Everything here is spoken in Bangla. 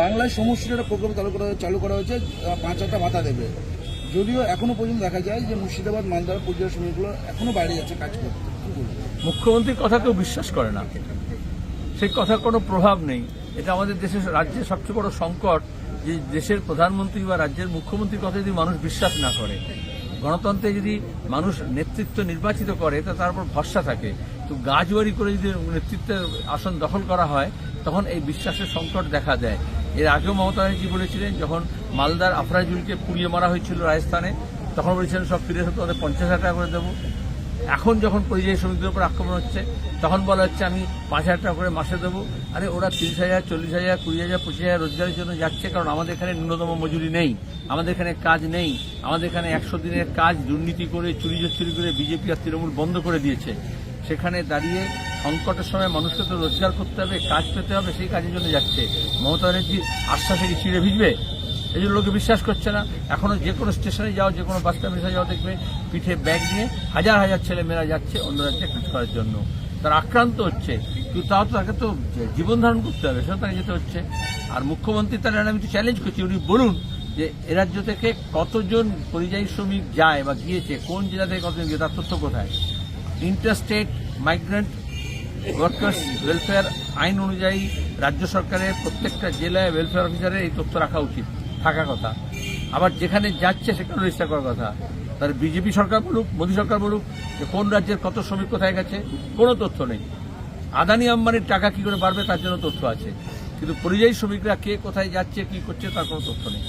বাংলায় সমষ্টির প্রকল্প চালু করা চালু করা হয়েছে পাঁচ হাজার ভাতা দেবে। যদিও এখনও পর্যন্ত দেখা যায় যে মুর্শিদাবাদ মালদার পরিযায়ী শ্রমিকগুলো এখনও বাইরে যাচ্ছে কাজ করতে। মুখ্যমন্ত্রীর কথা কেউ বিশ্বাস করে না। সেই কথার কোনো প্রভাব নেই। এটা আমাদের দেশের, রাজ্যের সবচেয়ে বড় সংকট যে দেশের প্রধানমন্ত্রী বা রাজ্যের মুখ্যমন্ত্রীর কথা যদি মানুষ বিশ্বাস না করে, গণতন্ত্রে যদি মানুষ নেতৃত্ব নির্বাচিত করে, তা তার উপর ভরসা থাকে। তো গাছবাড়ি করে যদি নেতৃত্বের আসন দখল করা হয়, তখন এই বিশ্বাসের সংকট দেখা দেয়। এর আগেও মমতা ব্যানার্জি বলেছিলেন, যখন মালদার আফরাজুলকে পুড়িয়ে মারা হয়েছিল রাজস্থানে, তখন বলেছিলেন সব ফিরে এসে, তোমাদের পঞ্চাশ হাজার টাকা করে দেবো। এখন যখন পরিযায়ী শ্রমিকদের উপর আক্রমণ হচ্ছে, তখন বলা হচ্ছে, আমি পাঁচ হাজার টাকা করে মাসে দেবো। আরে, ওরা তিরিশ হাজার, চল্লিশ হাজার, কুড়ি হাজার, পঁচিশ হাজার রোজগারের জন্য যাচ্ছে, কারণ আমাদের এখানে ন্যূনতম মজুরি নেই। আমাদের এখানে কাজ নেই। আমাদের এখানে একশো দিনের কাজ, দুর্নীতি করে চুরি চুরি করে বিজেপি আর তৃণমূল বন্ধ করে দিয়েছে। সেখানে দাঁড়িয়ে সংকটের সময় মানুষকে তো রোজগার করতে হবে, কাজ পেতে হবে, সেই কাজের জন্য যাচ্ছে। মমতা ব্যানার্জি আশ্বাসে কি চিড়ে ভিজবে? এই জন্য লোকে বিশ্বাস করছে না। এখনও যে কোনো স্টেশনে যাও, যে কোনো বাস টার্মিনাসে যাও, দেখবে পিঠে ব্যাগ নিয়ে হাজার হাজার ছেলে মেয়েরা যাচ্ছে অন্য রাজ্যে কাজ করার জন্য। তারা আক্রান্ত হচ্ছে। কিন্তু তাও তো তাকে তো জীবন ধারণ করতে হবে সেটা তাকে যেতে হচ্ছে। আর মুখ্যমন্ত্রী তারা আমি একটু চ্যালেঞ্জ করছি, উনি বলুন যে এ রাজ্য থেকে কতজন পরিযায়ী শ্রমিক যায় বা গিয়েছে, কোন জেলা থেকে কতজন গিয়ে তার তথ্য কোথায়? ইন্টারস্টেট মাইগ্রেন্ট ওয়ার্কার্স ওয়েলফেয়ার আইন অনুযায়ী রাজ্য সরকারের প্রত্যেকটা জেলায় ওয়েলফেয়ার অফিসারের এই তথ্য রাখা উচিত, থাকা কথা। আবার যেখানে যাচ্ছে সেখানে রেজিস্টার করার কথা। তাহলে বিজেপি সরকার বলুক, মোদী সরকার বলুক, যে কোন রাজ্যের কত শ্রমিক কোথায় গেছে, কোনো তথ্য নেই। আদানি আম্বানির টাকা কি করে বাড়বে তার জন্য তথ্য আছে। কিন্তু পরিযায়ী শ্রমিকরা কে কোথায় যাচ্ছে, কি করছে তার কোনো তথ্য নেই।